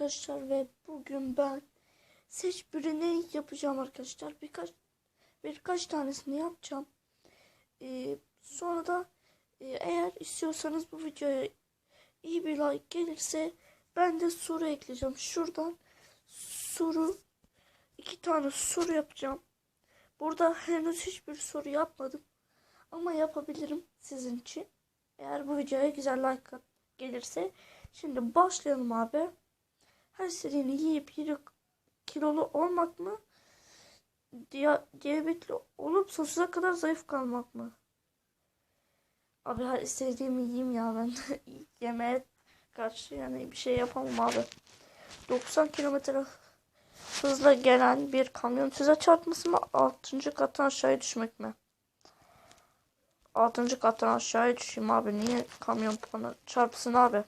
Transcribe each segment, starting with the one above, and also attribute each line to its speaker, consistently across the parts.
Speaker 1: arkadaşlar ve bugün ben seç birini yapacağım arkadaşlar. Birkaç birkaç tanesini yapacağım. Ee, sonra da e, eğer istiyorsanız bu videoya iyi bir like gelirse ben de soru ekleyeceğim. Şuradan soru iki tane soru yapacağım. Burada henüz hiçbir soru yapmadım. Ama yapabilirim sizin için. Eğer bu videoya güzel like gelirse. Şimdi başlayalım abi. Her istediğini yiyip yiyip kilolu olmak mı? Diya diyabetli olup sonsuza kadar zayıf kalmak mı? Abi her istediğimi yiyeyim ya ben. Yemeğe karşı yani bir şey yapamam abi. 90 kilometre hızla gelen bir kamyon size çarpması mı? 6. kattan aşağıya düşmek mi? 6. kattan aşağıya düşeyim abi. Niye kamyon bana çarpsın abi?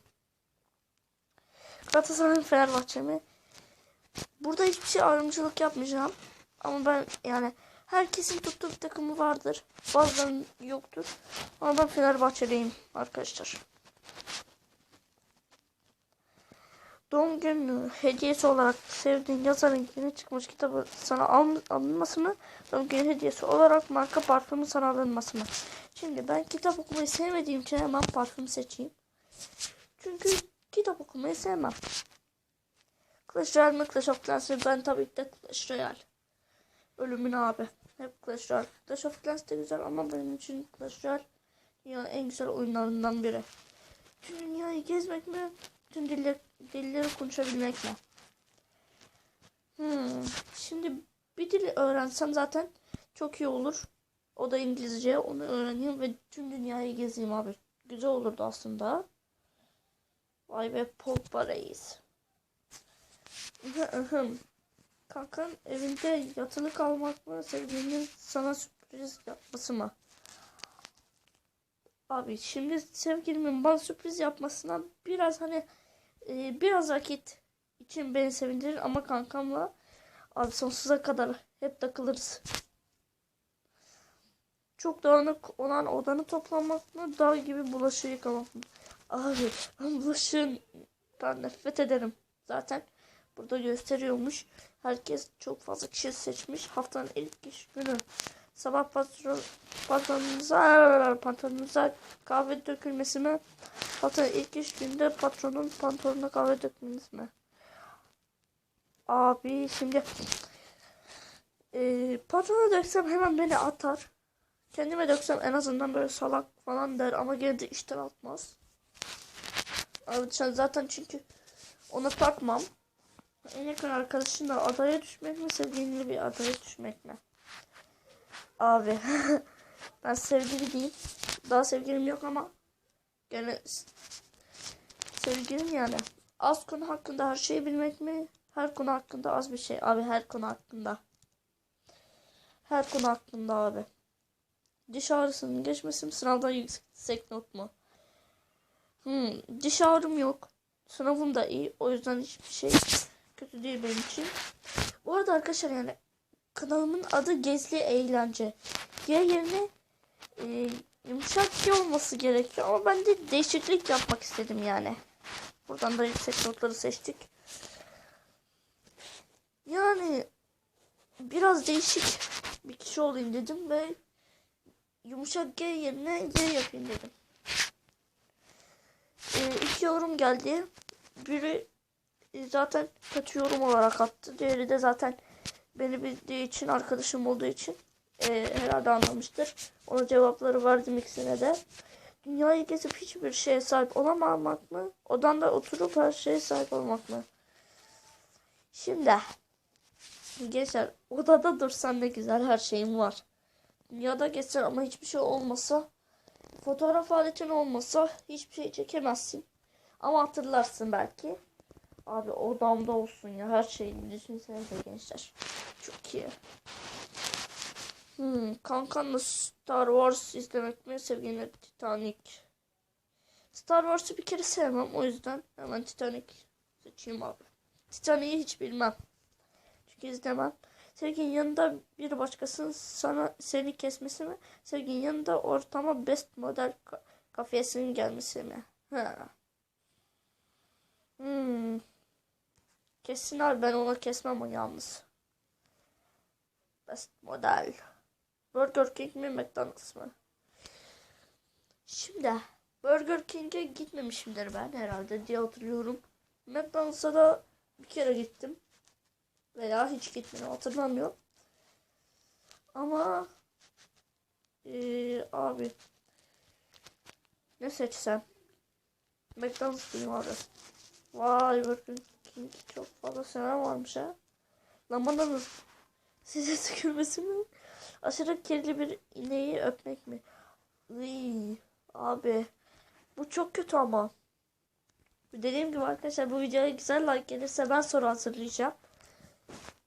Speaker 1: Galatasaray Fenerbahçe mi? Burada hiçbir şey ayrımcılık yapmayacağım. Ama ben yani herkesin tuttuğu bir takımı vardır. Bazılarının yoktur. Ama ben Fenerbahçeliyim arkadaşlar. Doğum günü hediyesi olarak sevdiğin yazarın yeni çıkmış kitabı sana al alınması mı? Doğum günü hediyesi olarak marka parfümü sana alınması mı? Şimdi ben kitap okumayı sevmediğim için hemen parfüm seçeyim. Kitap okumayı sevmem. Clash Royale mi Clash of Clans mi? Ben tabii ki de Clash Royale. Ölümün abi. Hep Clash Royale. Clash of Clans de güzel ama benim için Clash Royale dünyanın en güzel oyunlarından biri. Tüm dünyayı gezmek mi? Tüm dilleri, dilleri konuşabilmek mi? Hmm. Şimdi bir dil öğrensem zaten çok iyi olur. O da İngilizce. Onu öğreneyim ve tüm dünyayı gezeyim abi. Güzel olurdu aslında. Vay be Pogba reis. Kankan evinde yatılı kalmak mı? Sevgilinin sana sürpriz yapması mı? Abi şimdi sevgilimin bana sürpriz yapmasına biraz hani e, biraz vakit için beni sevindirir ama kankamla abi sonsuza kadar hep takılırız. Çok dağınık olan odanı toplamak mı? Dağ gibi bulaşığı yıkamak mı? Abi bulaşığından nefret ederim. Zaten burada gösteriyormuş. Herkes çok fazla kişi seçmiş. Haftanın ilk iş günü. Sabah patron, patronunuza, patronunuza kahve dökülmesi mi? Haftanın ilk iş günde patronun pantolonuna kahve dökmeniz mi? Abi şimdi e, patrona döksem hemen beni atar. Kendime döksem en azından böyle salak falan der ama gene de işten atmaz. Sen zaten çünkü ona takmam. En yakın arkadaşınla adaya düşmek mi sevgilinle bir adaya düşmek mi? Abi ben sevgili değil. Daha sevgilim yok ama gene sevgilim yani. Az konu hakkında her şeyi bilmek mi? Her konu hakkında az bir şey. Abi her konu hakkında. Her konu hakkında abi. Diş ağrısının geçmesi mi? Sınavdan yüksek not mu? Hmm, diş ağrım yok. Sınavım da iyi. O yüzden hiçbir şey kötü değil benim için. Bu arada arkadaşlar yani kanalımın adı Gezli Eğlence. G yerine e, yumuşak G olması gerekiyor ama ben de değişiklik yapmak istedim yani. Buradan da yüksek notları seçtik. Yani biraz değişik bir kişi olayım dedim ve yumuşak G yerine Y yapayım dedim. E, iki yorum geldi. Biri e, zaten kötü yorum olarak attı. Diğeri de zaten beni bildiği için, arkadaşım olduğu için e, herhalde anlamıştır. Ona cevapları verdim ikisine de. Dünyayı gezip hiçbir şeye sahip olamamak mı? Odanda oturup her şeye sahip olmak mı? Şimdi gençler odada dursan ne güzel her şeyim var. Dünyada geçsen ama hiçbir şey olmasa fotoğraf aletin olmasa hiçbir şey çekemezsin. Ama hatırlarsın belki. Abi odamda olsun ya her şeyi düşünsenize gençler. Çok iyi. Hmm, kankanla Star Wars izlemek mi sevgiline Titanic? Star Wars'ı bir kere sevmem o yüzden hemen Titanic seçeyim abi. Titanic'i hiç bilmem. Çünkü izlemem. Sevginin yanında bir başkasının sana seni kesmesi mi? Sevginin yanında ortama best model ka kafesinin gelmesi mi? Ha. Hmm. Kessin abi ben ona kesmem o yalnız. Best model. Burger King mi McDonald's mı? Şimdi Burger King'e gitmemişimdir ben herhalde diye hatırlıyorum. McDonald's'a da bir kere gittim. Veya hiç gitmedim hatırlamıyorum. Ama eee, abi ne seçsem? McDonald's diyeyim abi. Vay Burger King çok fazla seven varmış ha. Lan? Size tükürmesi mi? Aşırı kirli bir ineği öpmek mi? Iy, abi bu çok kötü ama. Dediğim gibi arkadaşlar bu videoya güzel like gelirse ben soru hazırlayacağım.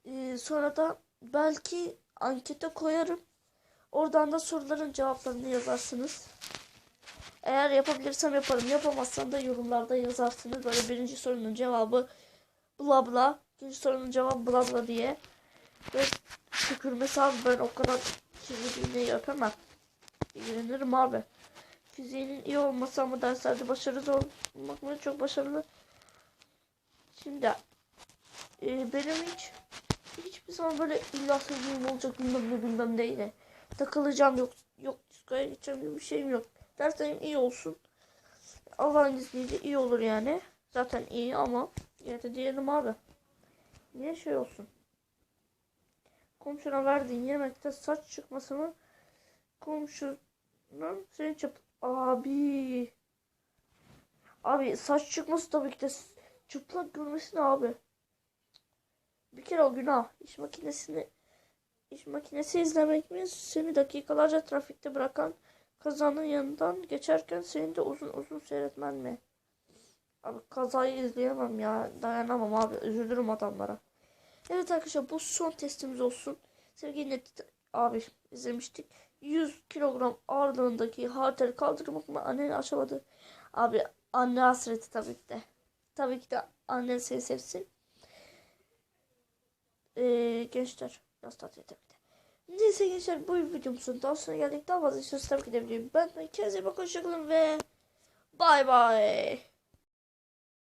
Speaker 1: Ee, sonra da belki ankete koyarım. Oradan da soruların cevaplarını yazarsınız. Eğer yapabilirsem yaparım. Yapamazsam da yorumlarda yazarsınız. Böyle birinci sorunun cevabı bla bla. İkinci sorunun cevabı bla bla diye. Ve tükürmesi abi ben o kadar iğneyi öpemem. İğrenirim abi. Fiziğinin iyi olması ama derslerde başarılı olmak mı çok başarılı. Şimdi e, benim hiç zaman böyle illa sevgilim olacak bilmem ne bilmem neyle. Takılacağım yok yok diskoya gideceğim gibi bir şeyim yok. Derslerim iyi olsun. Allah'ın izniyle iyi olur yani. Zaten iyi ama yine de diyelim abi. Niye şey olsun? Komşuna verdiğin yemekte saç çıkması mı? Komşunun seni çıp... Abi. Abi saç çıkması tabii ki de çıplak görmesi ne abi? Bir kere o günah. İş makinesini iş makinesi izlemek mi? Seni dakikalarca trafikte bırakan kazanın yanından geçerken seni de uzun uzun seyretmen mi? Abi kazayı izleyemem ya. Dayanamam abi. Üzülürüm adamlara. Evet arkadaşlar bu son testimiz olsun. Sevgili net abi izlemiştik. 100 kilogram ağırlığındaki halter kaldırmak mı annen aşamadı. Abi anne hasreti tabii ki de. Tabii ki de annen seni sevsin. Ee, gençler biraz tatlı de. Neyse gençler bu videomuzun daha sonra geldik. Daha fazla istiyorsanız tabii ki de videoyu ben kendinize bakın hoşçakalın ve bay bay.